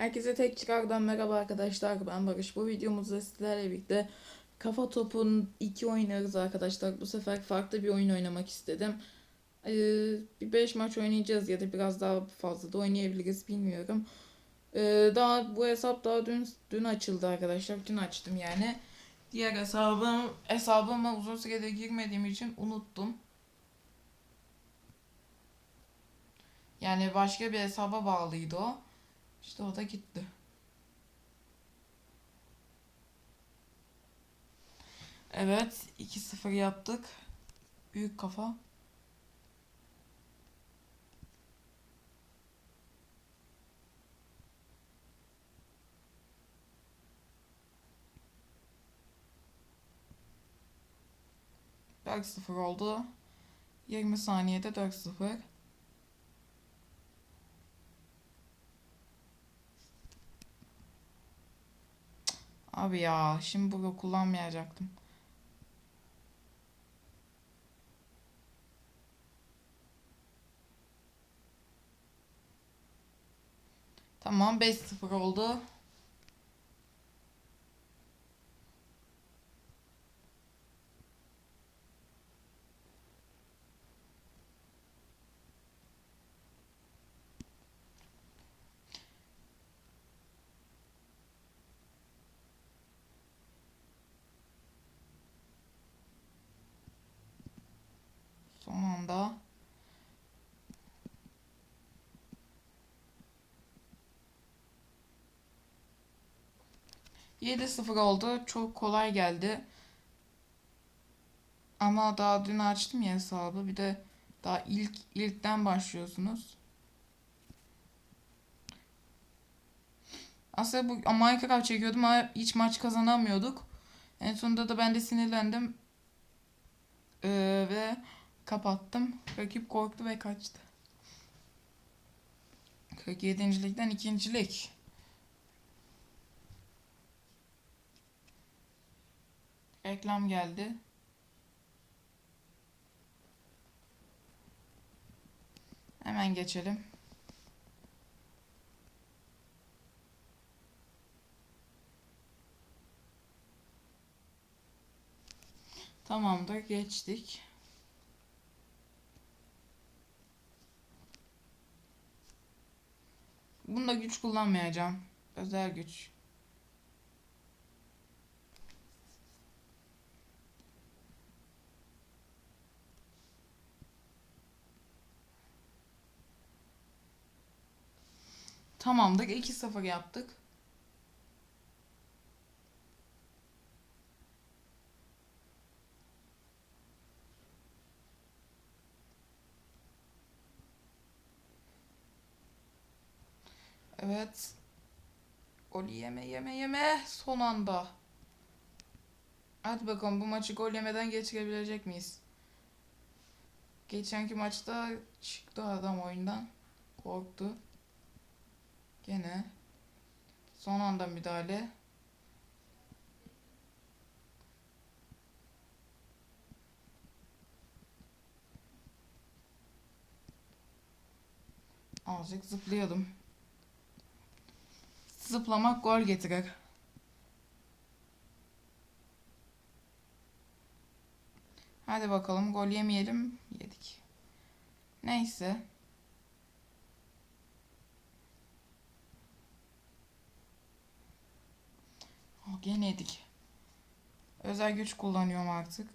Herkese tek çıkardan merhaba arkadaşlar. Ben Barış. Bu videomuzda sizlerle birlikte Kafa Top'un iki oynarız arkadaşlar. Bu sefer farklı bir oyun oynamak istedim. Ee, bir 5 maç oynayacağız ya da biraz daha fazla da oynayabiliriz bilmiyorum. Ee, daha bu hesap daha dün dün açıldı arkadaşlar. Dün açtım yani. Diğer hesabım hesabıma uzun süredir girmediğim için unuttum. Yani başka bir hesaba bağlıydı o. İşte o da gitti. Evet, 2-0 yaptık. Büyük kafa. Dört 0 oldu. 20 saniyede 4-0. Abi ya şimdi bunu kullanmayacaktım. Tamam 5-0 oldu. Anda. Yedi sıfır oldu. Çok kolay geldi. Ama daha dün açtım ya hesabı. Bir de daha ilk ilkten başlıyorsunuz. Aslında bu Minecraft çekiyordum ama hiç maç kazanamıyorduk. En sonunda da ben de sinirlendim. Ee, ve kapattım. Rakip korktu ve kaçtı. 47. ligden ikincilik. Reklam geldi. Hemen geçelim. Tamamdır, geçtik. Bunda güç kullanmayacağım. Özel güç. Tamamdır. 2-0 yaptık. Evet. Gol yeme yeme yeme son anda. Hadi bakalım bu maçı gol yemeden geçirebilecek miyiz? Geçenki maçta çıktı adam oyundan. Korktu. Gene. Son anda müdahale. Azıcık zıplayalım. Zıplamak gol getirir. Hadi bakalım gol yemeyelim. Yedik. Neyse. Oh, gene yedik. Özel güç kullanıyorum artık.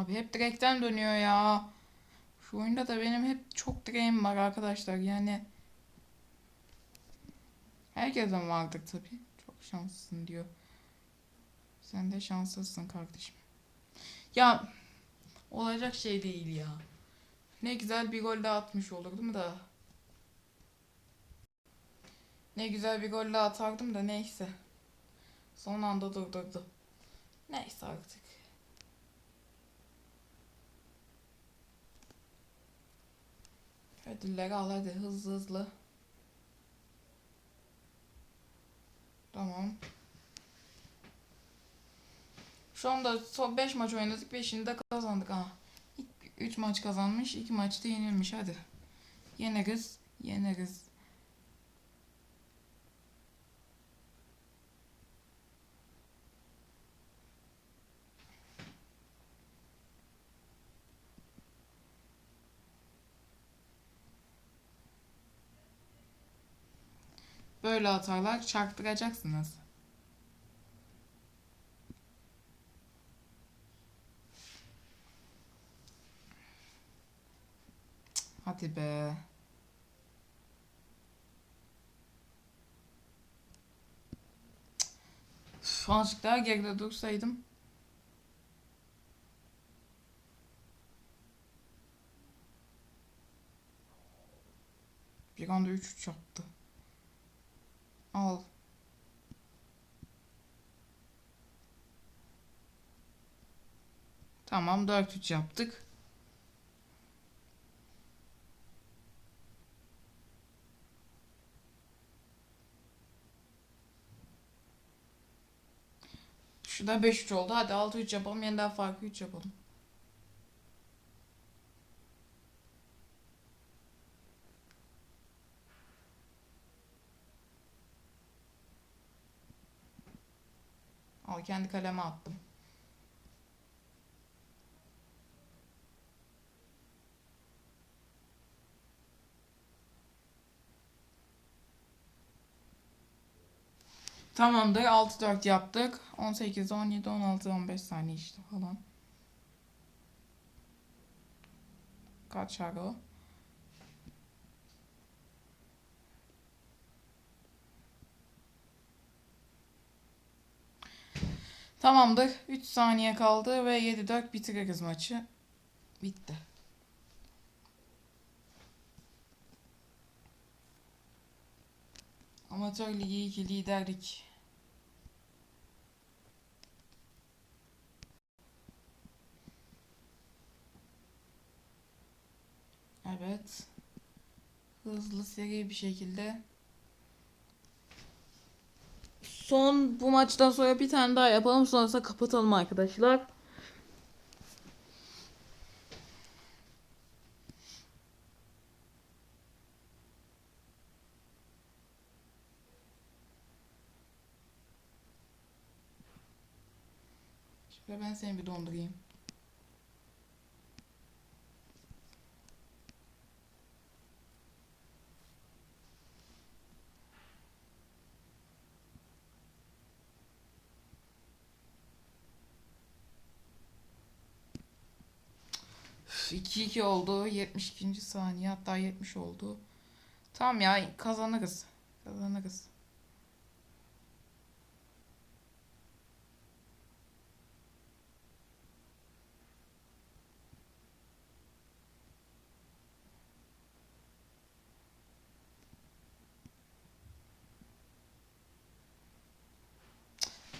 Abi hep direkten dönüyor ya. Şu oyunda da benim hep çok direğim var arkadaşlar. Yani herkesin vardır tabii. Çok şanslısın diyor. Sen de şanslısın kardeşim. Ya olacak şey değil ya. Ne güzel bir gol daha atmış olurdum da. Ne güzel bir gol daha atardım da neyse. Son anda durdurdu. Neyse artık. Şu ödülleri al hadi hızlı hızlı. Tamam. Şu anda son 5 maç oynadık. 5'ini de kazandık. Aha. 3 maç kazanmış. 2 maçta yenilmiş. Hadi. Yeneriz. Yeneriz. Böyle hatalar çarptıracaksınız. Hadi be. Üf, Azıcık daha geride dursaydım. Bir anda 3-3 yaptı. Al. Tamam 4-3 yaptık. Şurada 5-3 oldu. Hadi 6-3 yapalım. Yeniden farkı 3 yapalım. Al kendi kaleme attım. Tamamdır. 6-4 yaptık. 18, 17, 16, 15 saniye işte falan. Kaç o? Tamamdır. 3 saniye kaldı ve 7-4 bitiririz maçı. Bitti. Amatör Ligi 2 liderlik. Evet. Hızlı seri bir şekilde. Son bu maçtan sonra bir tane daha yapalım. Sonrasında kapatalım arkadaşlar. Şöyle ben seni bir dondurayım. 2-2 oldu. 72. saniye hatta 70 oldu. Tamam ya kazanırız. Kazanırız.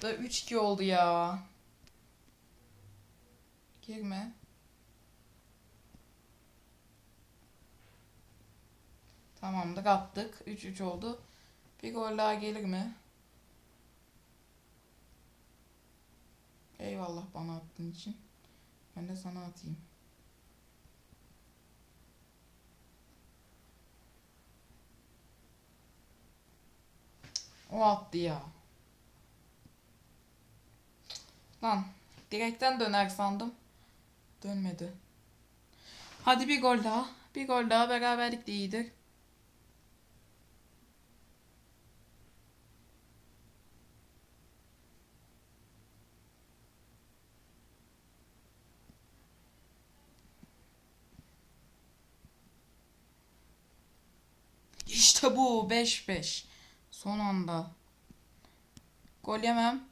Da 3-2 oldu ya. Girme. Tamamdır attık. 3-3 oldu. Bir gol daha gelir mi? Eyvallah bana attığın için. Ben de sana atayım. O attı ya. Lan direkten döner sandım. Dönmedi. Hadi bir gol daha. Bir gol daha beraberlik de iyidir. İşte bu 5-5. Son anda. Gol yemem.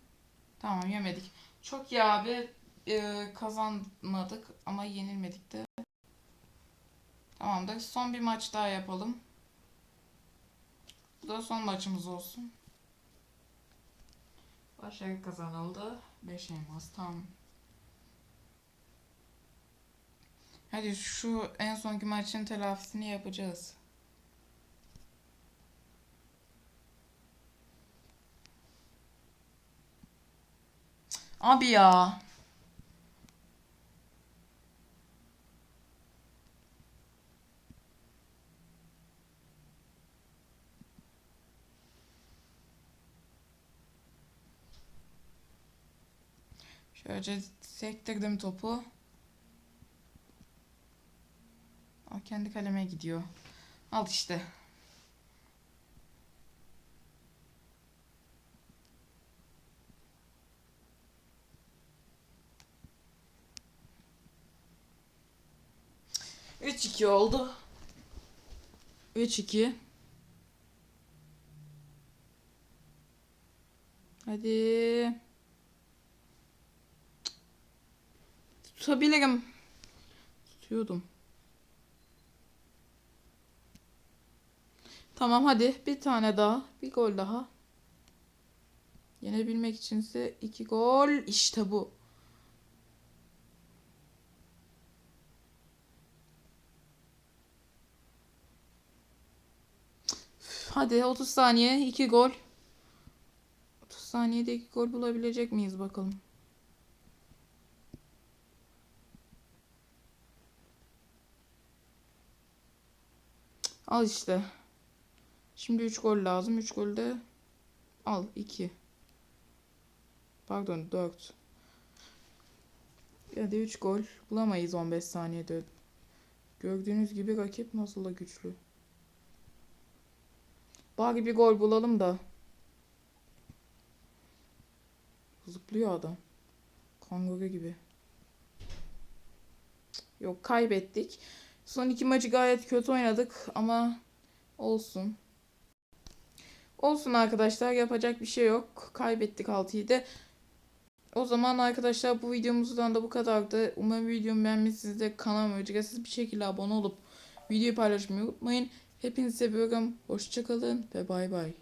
Tamam yemedik. Çok iyi abi. Ee, kazanmadık ama yenilmedik de. Tamamdır. Son bir maç daha yapalım. Bu da son maçımız olsun. Başarı kazanıldı. 5 elmas. Tamam. Hadi şu en sonki maçın telafisini yapacağız. Abi ya. Şöyle sektirdim topu. Aa, kendi kaleme gidiyor. Al işte. Üç iki oldu. Üç iki. Hadi. Tutabilirim. Tutuyordum. Tamam hadi bir tane daha. Bir gol daha. Yenebilmek içinse iki gol. İşte bu. Hadi 30 saniye 2 gol. 30 saniyede 2 gol bulabilecek miyiz bakalım. Al işte. Şimdi 3 gol lazım. 3 gol de al 2. Pardon 4. Ya da 3 gol bulamayız 15 saniyede. Gördüğünüz gibi rakip nasıl da güçlü. Bari bir gol bulalım da. Zıplıyor adam. Kanguru gibi. Yok kaybettik. Son iki maçı gayet kötü oynadık ama olsun. Olsun arkadaşlar yapacak bir şey yok. Kaybettik 6'yı da. O zaman arkadaşlar bu videomuzdan da bu kadardı. Umarım videomu beğenmişsinizdir. Kanalıma ücretsiz bir şekilde abone olup videoyu paylaşmayı unutmayın. Hepinizi seviyorum. Hoşçakalın ve bay bay.